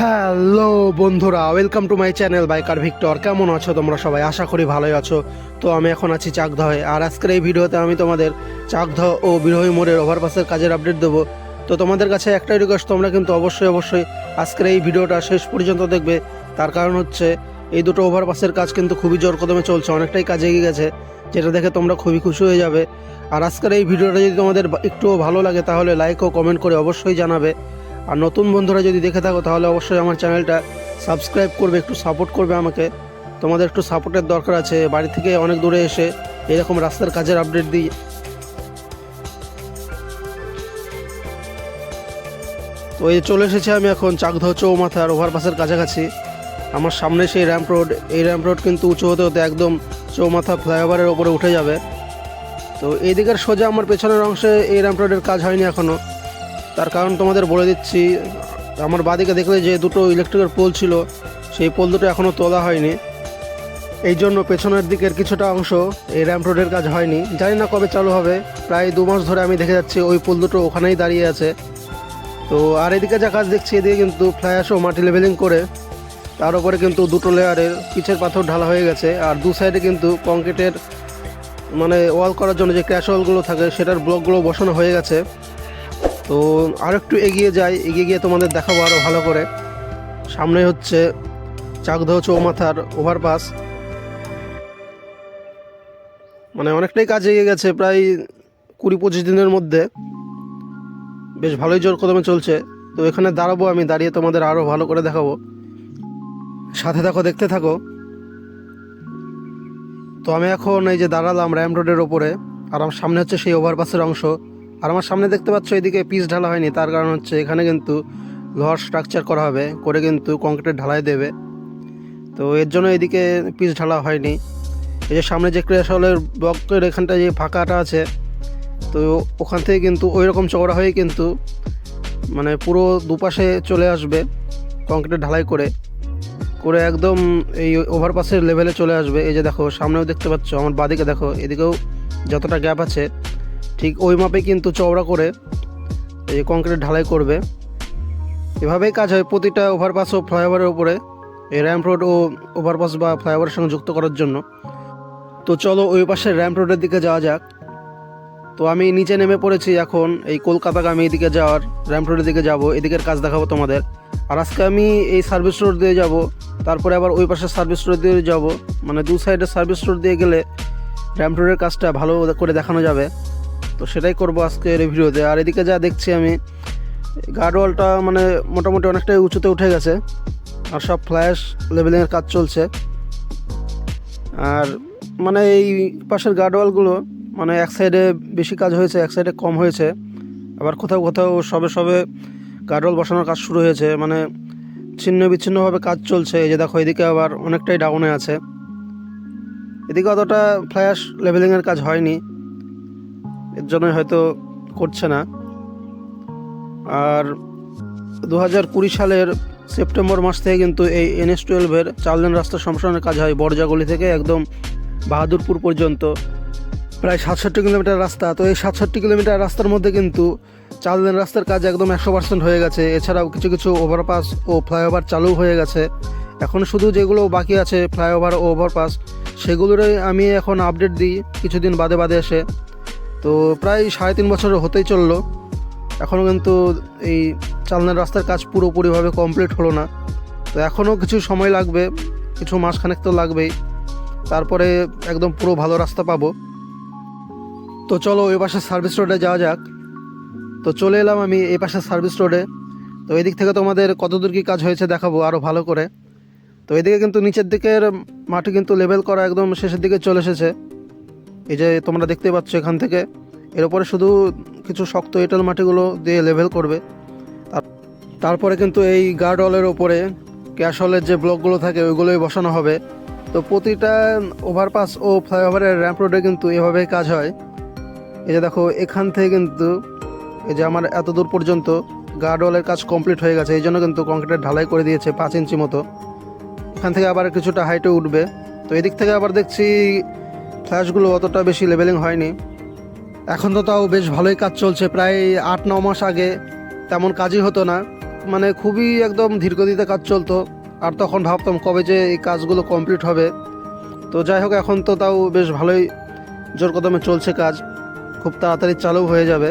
Hello বন্ধুরা welcome to my channel biker Victor কেমন আছো তোমরা সবাই? আশা করি ভালোই আছো। তো আমি এখন আছি চাকদহে আর আজকের এই ভিডিওতে আমি তোমাদের চাকদহ ও বিরোহী মোড়ের ওভারপাসের কাজের আপডেট দেবো। তো তোমাদের কাছে একটাই রিকোয়েস্ট তোমরা কিন্তু অবশ্যই অবশ্যই আজকের এই ভিডিওটা শেষ পর্যন্ত দেখবে। তার কারণ হচ্ছে, এই দুটো ওভারপাসের কাজ কিন্তু খুবই জোর কদমে চলছে, অনেকটাই কাজ এগিয়ে গেছে। যেটা দেখে তোমরা খুবই খুশি হয়ে যাবে। আর আজকের এই ভিডিওটা যদি তোমাদের একটুও ভালো লাগে, তাহলে লাইক ও কমেন্ট করে অবশ্যই জানাবে। আর নতুন বন্ধুরা যদি দেখে থাকো, তাহলে অবশ্যই আমার চ্যানেলটা সাবস্ক্রাইব করবে, একটু সাপোর্ট করবে আমাকে। তোমাদের একটু সাপোর্টের দরকার আছে, বাড়ি থেকে অনেক দূরে এসে এরকম রাস্তার কাজের আপডেট দিই। তো এই চলে এসেছি আমি এখন চাকদহ চৌমাথার ওভারপাসের কাছাকাছি। আমার সামনে সেই র্যাম্প রোড এই র্যাম্প রোড কিন্তু উঁচু হতে হতে একদম চৌমাথা ফ্লাইওভারের ওপরে উঠে যাবে। তো এই দিকের সোজা আমার পেছনের অংশে এই র্যাম্প রোডের কাজ হয়নি এখনও তার কারণ তোমাদের বলে দিচ্ছি, আমার বাদিকে দেখলে যে দুটো ইলেকট্রিকের পোল ছিল, সেই পোল দুটো এখনও তোলা হয়নি। এই জন্য পেছনের দিকের কিছুটা অংশ এই র্যাম্প রোডের কাজ হয়নি। জানি না কবে চালু হবে, প্রায় দু মাস ধরে আমি দেখে যাচ্ছি ওই পোল দুটো ওখানেই দাঁড়িয়ে আছে। তো আর এদিকে যা কাজ দেখছি, এদিকে কিন্তু ফ্লাইয়াস ও মাটি লেভেলিং করে, তার উপরে কিন্তু দুটো লেয়ারের পিছের পাথর ঢালা হয়ে গেছে, আর দু সাইডে কিন্তু কংক্রিটের মানে ওয়াল করার জন্য যে ক্র্যাশ ওয়ালগুলো থাকে, সেটার ব্লকগুলো বসানো হয়ে গেছে। তো আর একটু এগিয়ে যাই, এগিয়ে গিয়ে তোমাদের দেখাবো আরও ভালো করে। সামনে হচ্ছে চাকদহ চৌমাথার ওভারপাস। মানে অনেকটাই কাজ এগিয়ে গেছে, প্রায় কুড়ি পঁচিশ দিনের মধ্যে। বেশ ভালোই জোর কদমে চলছে। তো এখানে দাঁড়াবো আমি, দাঁড়িয়ে তোমাদের আরও ভালো করে দেখাবো। সাথে থাকো, দেখতে থাকো। তো আমি এখন এই যে দাঁড়ালাম র্যাম রোডের ওপরে, আর আমার সামনে হচ্ছে সেই ওভারপাসের অংশ। আর আমার সামনে দেখতে পাচ্ছ এদিকে পিচ ঢালা হয়নি, তার কারণ হচ্ছে এখানে কিন্তু লোহার স্ট্রাকচার করা হবে, করে কিন্তু কংক্রিটের ঢালাই দেবে। তো এর জন্য এদিকে পিচ ঢালা হয়নি। এই যে সামনে যে ক্রিয়াশলের ব্লকের এখানটা যে ফাঁকাটা আছে, তো ওখান থেকে কিন্তু ওই রকম চওড়া হয়ে কিন্তু মানে পুরো দুপাশে চলে আসবে কংক্রিটের ঢালাই করে। করে একদম এই ওভারপাসের লেভেলে চলে আসবে। এই যে দেখো, সামনেও দেখতে পাচ্ছ, আমার বাদিকে দেখো, এদিকেও যতটা গ্যাপ আছে ঠিক ওই মাপে কিন্তু চওড়া করে এই কংক্রিট ঢালাই করবে। এভাবেই কাজ হয় প্রতিটা ওভারপাস ও ফ্লাইওভারের উপরে, এই র্যাম্প রোড ও ওভারপাস বা ফ্লাইওভারের সঙ্গে যুক্ত করার জন্য। তো চলো ওই পাশের র্যাম্প রোডের দিকে যাওয়া যাক। তো আমি নিচে নেমে পড়েছি এখন, এই কলকাতাগামী এদিকে যাওয়ার র্যাম্প রোডের দিকে যাব, এদিকের কাজ দেখাবো তোমাদের। আর আজকে আমি এই সার্ভিস রোড দিয়ে যাব, তারপরে আবার ওই পাশের সার্ভিস রোড দিয়ে যাব। মানে দু সাইডের সার্ভিস রোড দিয়ে গেলে র্যাম্প রোডের কাজটা ভালো করে দেখানো যাবে। তো সেটাই করব আজকের এই ভিডিওতে আর এদিকে যা দেখছি আমি গার্ডওয়ালটা মানে মোটামুটি অনেকটাই উঁচুতে উঠে গেছে, আর সব ফ্ল্যাশ লেভেলিংয়ের কাজ চলছে। আর মানে এই পাশের গার্ডওয়ালগুলো মানে এক সাইডে বেশি কাজ হয়েছে, এক সাইডে কম হয়েছে। আবার কোথাও কোথাও সবে সবে গার্ডওয়াল বসানোর কাজ শুরু হয়েছে মানে ছিন্ন বিচ্ছিন্নভাবে কাজ চলছে। এই যে দেখো, এদিকে আবার অনেকটাই ডাউনে আছে। এদিকে অতটা ফ্ল্যাশ লেভেলিংয়ের কাজ হয়নি। এর জন্যই হয়তো করছে না। আর দু হাজার কুড়ি সালের সেপ্টেম্বর মাস থেকে কিন্তু এই এনএস টুয়েলভের চার লেন রাস্তা সম্প্রসারণের কাজ হয় বরজাগলি থেকে একদম বাহাদুরপুর পর্যন্ত। প্রায় সাতষট্টি কিলোমিটার রাস্তা। তো এই সাতষট্টি কিলোমিটার রাস্তার মধ্যে কিন্তু চার লেন রাস্তার কাজ একদম একশো পার্সেন্ট হয়ে গেছে। এছাড়াও কিছু কিছু ওভারপাস ও ফ্লাইওভার চালু হয়ে গেছে। এখন শুধু যেগুলো বাকি আছে ফ্লাইওভার ও ওভারপাস সেগুলোরই আমি এখন আপডেট দিই কিছুদিন বাদে বাদে এসে। তো প্রায় সাড়ে তিন বছর হতেই চলল। এখনও কিন্তু এই চালনার রাস্তার কাজ পুরোপুরিভাবে কমপ্লিট হলো না। তো এখনও কিছু সময় লাগবে, কিছু মাসখানেক তো লাগবেই। তারপরে একদম পুরো ভালো রাস্তা পাবো। তো চলো ওই পাশে সার্ভিস রোডে যাওয়া যাক। তো চলে এলাম আমি এই পাশে সার্ভিস রোডে। তো এদিক থেকে তোমাদের কতদূর কী কাজ হয়েছে দেখাবো আরও ভালো করে। তো এদিকে কিন্তু নিচের দিকের মাটি কিন্তু লেভেল করা একদম শেষের দিকে চলে এসেছে। এই যে তোমরা দেখতে পাচ্ছ এখান থেকে, এর উপরে শুধু কিছু শক্ত এঁটেল মাটিগুলো দিয়ে লেভেল করবে। তারপরে কিন্তু এই গার্ড ওয়ালের ওপরে ক্যাশ হলের যে ব্লকগুলো থাকে, ওইগুলোই বসানো হবে। তো প্রতিটা ওভারপাস ও ফ্লাইওভারের র্যাম্প রোডে কিন্তু এভাবেই কাজ হয়। এই যে দেখো, এখান থেকে কিন্তু এই যে আমার এত দূর পর্যন্ত গার্ড ওয়ালের কাজ কমপ্লিট হয়ে গেছে, এই জন্য কিন্তু কংক্রিটের ঢালাই করে দিয়েছে পাঁচ ইঞ্চি মতো। এখান থেকে আবার কিছুটা হাইটে উঠবে। তো এদিক থেকে আবার দেখছি ফ্ল্যাশগুলো অতটা বেশি লেভেলিং হয়নি। এখন তো তাও বেশ ভালোই কাজ চলছে। প্রায় আট, ন মাস আগে তেমন কাজই হতো না। মানে খুবই একদম ধীরগতিতে কাজ চলতো। আর তখন ভাবতাম কবে যে এই কাজগুলো কমপ্লিট হবে। তো যাই হোক, এখন তো তাও বেশ ভালোই জোর কদমে চলছে কাজ। খুব তাড়াতাড়ি চালু হয়ে যাবে।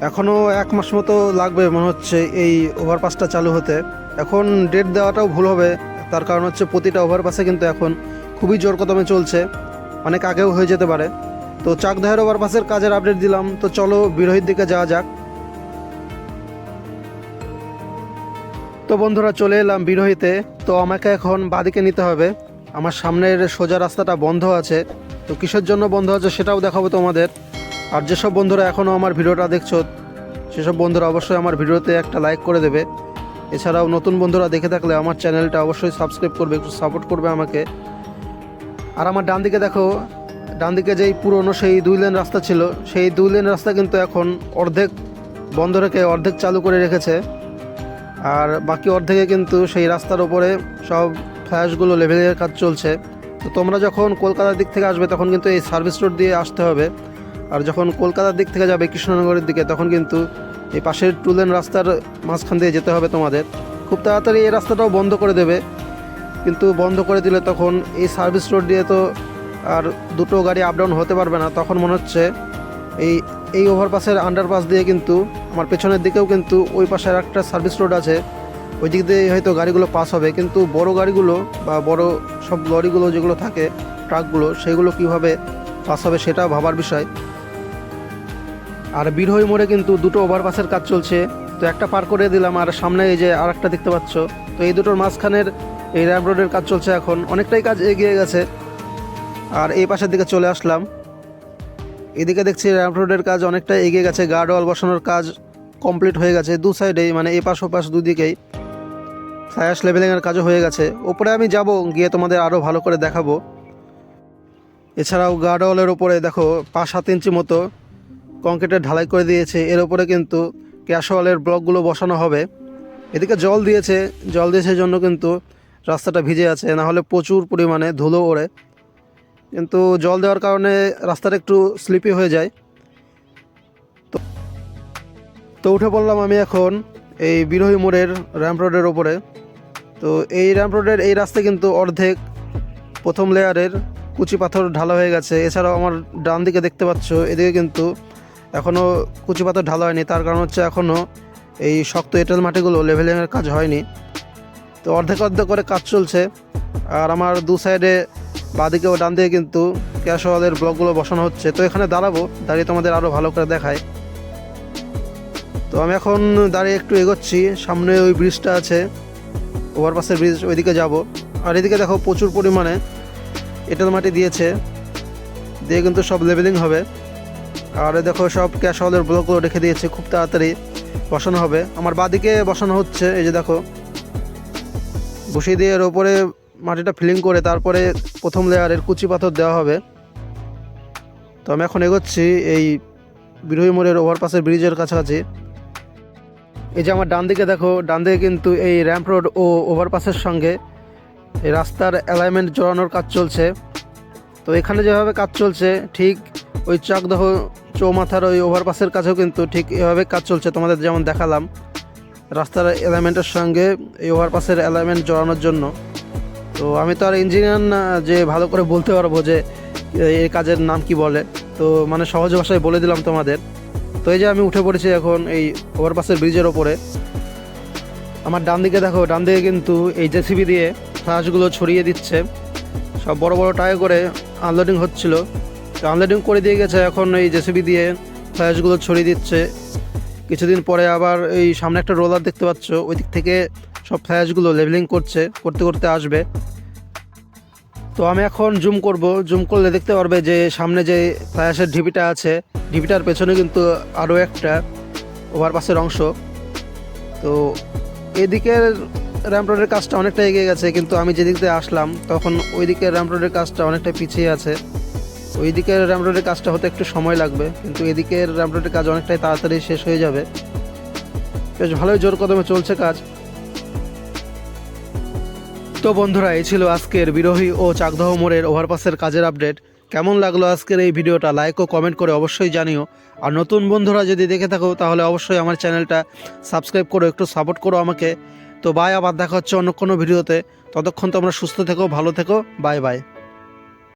এখনও এক মাস মতো লাগবে মনে হচ্ছে এই ওভারপাসটা চালু হতে। এখন ডেট দেওয়াটাও ভুল হবে। তার কারণ হচ্ছে প্রতিটা ওভারপাসে কিন্তু এখন খুবই জোর কদমে চলছে। অনেক আগেও হয়ে যেতে পারে। তো চাকদাহের ওভারপাসের কাজের আপডেট দিলাম। তো চলো বিরোহীর দিকে যাওয়া যাক। তো বন্ধুরা, চলে এলাম বিরোহীতে। তো আমাকে এখন বাদিকে নিতে হবে। আমার সামনের সোজা রাস্তাটা বন্ধ আছে। তো কিসের জন্য বন্ধ আছে সেটাও দেখাবো তোমাদের। আর যেসব বন্ধুরা এখনও আমার ভিডিওটা দেখছ, সেসব বন্ধুরা অবশ্যই আমার ভিডিওতে একটা লাইক করে দেবে। এছাড়াও নতুন বন্ধুরা দেখে থাকলে আমার চ্যানেলটা অবশ্যই সাবস্ক্রাইব করবে, একটু সাপোর্ট করবে আমাকে। আর আমার ডান দিকে দেখো, ডান দিকে যেই পুরনো সেই দুই লেন রাস্তা ছিল, সেই দুই লেন রাস্তা কিন্তু এখন অর্ধেক বন্ধ রেখে অর্ধেক চালু করে রেখেছে। আর বাকি অর্ধেকে কিন্তু সেই রাস্তার ওপরে সব ফ্ল্যাশগুলো লেভেলের কাজ চলছে। তো তোমরা যখন কলকাতার দিক থেকে আসবে তখন কিন্তু এই সার্ভিস রোড দিয়ে আসতে হবে। আর যখন কলকাতার দিক থেকে যাবে কৃষ্ণনগরের দিকে, তখন কিন্তু এই পাশের টু লেন রাস্তার মাঝখান দিয়ে যেতে হবে তোমাদের। খুব তাড়াতাড়ি এই রাস্তাটাও বন্ধ করে দেবে। কিন্তু বন্ধ করে দিলে তখন এই সার্ভিস রোড দিয়ে তো আর দুটো গাড়ি আপ ডাউন হতে পারবে না। তখন মনে হচ্ছে এই এই ওভারপাসের আন্ডারপাস দিয়ে কিন্তু আমার পেছনের দিকেও কিন্তু ওই পাশে আর একটা সার্ভিস রোড আছে, ওই দিক দিয়ে হয়তো গাড়িগুলো পাস হবে। কিন্তু বড় গাড়িগুলো বা বড় সব লরিগুলো যেগুলো থাকে ট্রাকগুলো সেগুলো কীভাবে পাস হবে সেটা ভাবার বিষয়। আর বীরহই মোড়ে কিন্তু দুটো ওভারপাসের কাজ চলছে। তো একটা পার করে দিলাম আর সামনে এই যে আর একটা দেখতে পাচ্ছ। তো এই দুটোর মাঝখানের এই র্যাম রোডের কাজ চলছে এখন। অনেকটাই কাজ এগিয়ে গেছে। আর এই পাশের দিকে চলে আসলাম। এদিকে দেখছি র্যাম্প রোডের কাজ অনেকটা এগিয়ে গেছে। গার্ড ওয়াল বসানোর কাজ কমপ্লিট হয়ে গেছে। দু সাইডেই মানে এ পাশ ও পাশ দুদিকেই ফ্ল্যাশ লেভেলিংয়ের কাজও হয়ে গেছে। ওপরে আমি যাব, গিয়ে তোমাদের আরও ভালো করে দেখাবো। এছাড়াও গার্ড ওয়ালের ওপরে দেখো, পাঁচ সাত ইঞ্চি মতো কংক্রিটের ঢালাই করে দিয়েছে। এর ওপরে কিন্তু ক্যাশ ওয়ালের ব্লকগুলো বসানো হবে। এদিকে জল দিয়েছে। জল দিয়েছে জন্য কিন্তু রাস্তাটা ভিজে আছে, না হলে প্রচুর পরিমাণে ধুলো ওড়ে। কিন্তু জল দেওয়ার কারণে রাস্তাটা একটু স্লিপি হয়ে যায়। তো তো উঠে পড়লাম আমি এখন এই বিরোহী মোড়ের র্যাম্প রোডের ওপরে তো এই র্যাম্প রোডের এই রাস্তা কিন্তু অর্ধেক প্রথম লেয়ারের কুচি পাথর ঢালা হয়ে গেছে। এছাড়াও আমার ডান দিকে দেখতে পাচ্ছ, এদিকে কিন্তু এখনও কুচি পাথর ঢালা হয়নি। তার কারণ হচ্ছে এখনও এই শক্ত এঁটেল মাটিগুলো লেভেলিংয়ের কাজ হয়নি। তো অর্ধেক অর্ধেক করে কাজ চলছে। আর আমার দু সাইডে বাঁদিকে ও ডান দিকে কিন্তু ক্যাশ ওয়ালের ব্লকগুলো বসানো হচ্ছে। তো এখানে দাঁড়াবো, দাঁড়িয়ে তোমাদের আরও ভালো করে দেখায় তো আমি এখন দাঁড়িয়ে একটু এগোচ্ছি, সামনে ওই ব্রিজটা আছে। ওভারপাসের ব্রিজ ওইদিকে যাব। আর এদিকে দেখো প্রচুর পরিমাণে এঁটেল মাটি দিয়েছে। দিয়ে কিন্তু সব লেভেলিং হবে। আর দেখো সব ক্যাশ ওয়ালের ব্লকগুলো রেখে দিয়েছে, খুব তাড়াতাড়ি বসানো হবে। আমার বাঁদিকে বসানো হচ্ছে, এই যে দেখো। বসিয়ে দিয়ে এর ওপরে মাটিটা ফিলিং করে তারপরে প্রথম লেয়ারের কুচি পাথর দেওয়া হবে। তো আমি এখন এগোচ্ছি এই বিরোহী মোড়ের ওভারপাসের ব্রিজের কাছাকাছি। এই যে আমার ডান দিকে দেখো, ডান দিকে কিন্তু এই র্যাম্প রোড ও ওভারপাসের সঙ্গে এই রাস্তার অ্যালাইনমেন্ট জড়ানোর কাজ চলছে। তো এখানে যেভাবে কাজ চলছে, ঠিক ওই চাকদহ চৌমাথার ওই ওভারপাসের কাছেও কিন্তু ঠিক এভাবে কাজ চলছে, তোমাদের যেমন দেখালাম। রাস্তার অ্যালাইনমেন্টের সঙ্গে এই ওভারপাসের অ্যালাইনমেন্ট জড়ানোর জন্য। তো আমি তো আর ইঞ্জিনিয়ার না, যে ভালো করে বলতে পারব যে এই কাজের নাম কি বলে। তো মানে সহজ ভাষায় বলে দিলাম তোমাদের। তো এই যে আমি উঠে পড়েছি এখন এই ওভারপাসের ব্রিজের ওপরে। আমার ডান দিকে দেখো ডান দিকে কিন্তু এই জেসিবি দিয়ে ফ্লাশগুলো ছড়িয়ে দিচ্ছে। সব বড় বড় টায়ার করে আনলোডিং হচ্ছিল। তো আনলোডিং করে দিয়ে গেছে এখন এই জেসিবি দিয়ে ফ্লাশগুলো ছড়িয়ে দিচ্ছে। কিছুদিন পরে আবার এই সামনে একটা রোলার দেখতে পাচ্ছ, ওই দিক থেকে সব ফ্ল্যাশগুলো লেভেলিং করছে, করতে করতে আসবে। তো আমি এখন জুম করব জুম করলে দেখতে পারবে যে সামনে যে ফ্ল্যাশের ঢিপিটা আছে, ঢিপিটার পেছনে কিন্তু আরও একটা ওভারপাসের অংশ। তো এদিকের র্যাম্প রোডের কাজটা অনেকটা এগিয়ে গেছে, কিন্তু আমি যেদিক দিয়ে আসলাম, তখন ওই দিকের র্যাম্প রোডের কাজটা অনেকটা পিছিয়ে আছে। ওই দিকের র্যাম্প রোডের কাজটা হতে একটু সময় লাগবে, কিন্তু এদিকের র্যামরোডের কাজ অনেকটাই তাড়াতাড়ি শেষ হয়ে যাবে। বেশ ভালোই জোর কদমে চলছে কাজ। তো বন্ধুরা, এই ছিল আজকের বিরোহী ও চাকদহ মোড়ের ওভারপাসের কাজের আপডেট কেমন লাগল আজকের এই ভিডিওটা? লাইক ও কমেন্ট করে অবশ্যই জানিও। আর নতুন বন্ধুরা যদি দেখে থাকো, তাহলে অবশ্যই আমার চ্যানেলটা সাবস্ক্রাইব করো, একটু সাপোর্ট করো আমাকে। তো বাই আবার দেখা হচ্ছে অন্য কোনো ভিডিওতে। ততক্ষণ তোমরা সুস্থ থেকো, ভালো থেকো বাই বাই